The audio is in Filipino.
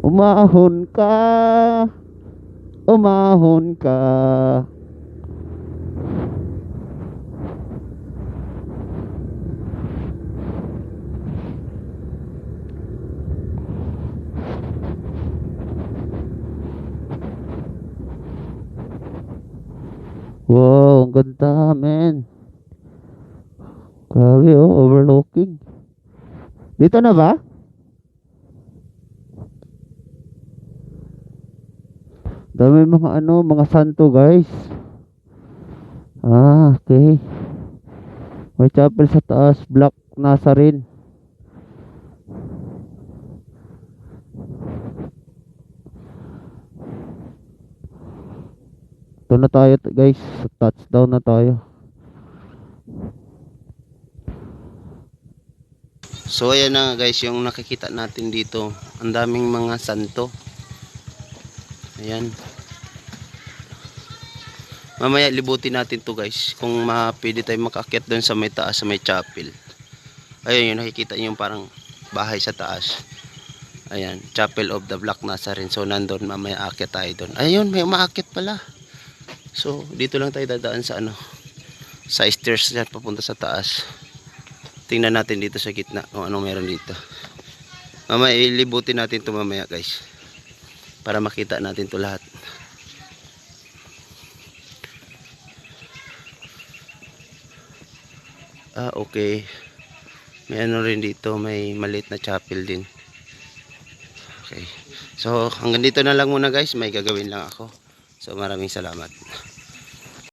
Umahon ka. Umahon ka. Wow, ang ganda, men. Grabe, oh, overlooking. Dito na ba? Dami mga ano, mga santo, guys. Ah, okay. May chapel sa taas, Black Nazarene. Ito na tayo, guys. Touchdown na tayo. So ayan na guys yung nakikita natin dito. Ang daming mga santo. Ayan. Mamaya libutin natin to guys. Kung ma pwede tayo makaakyat doon sa may taas sa may chapel. Ayun yung nakikita niyo yung parang bahay sa taas. Ayan, Chapel of the Black Nazarene. So nandun mamaya aakyat tayo doon. Ayun, may umaakyat pala. So dito lang tayo dadaan sa ano sa stairs yan papunta sa taas. Tingnan natin dito sa gitna kung anong meron dito. Mamaya ilibutin natin to mamaya guys. Para makita natin to lahat. Ah, okay. May ano rin dito, may maliit na chapel din. Okay. So, hanggang dito na lang muna guys. May gagawin lang ako. So, maraming salamat.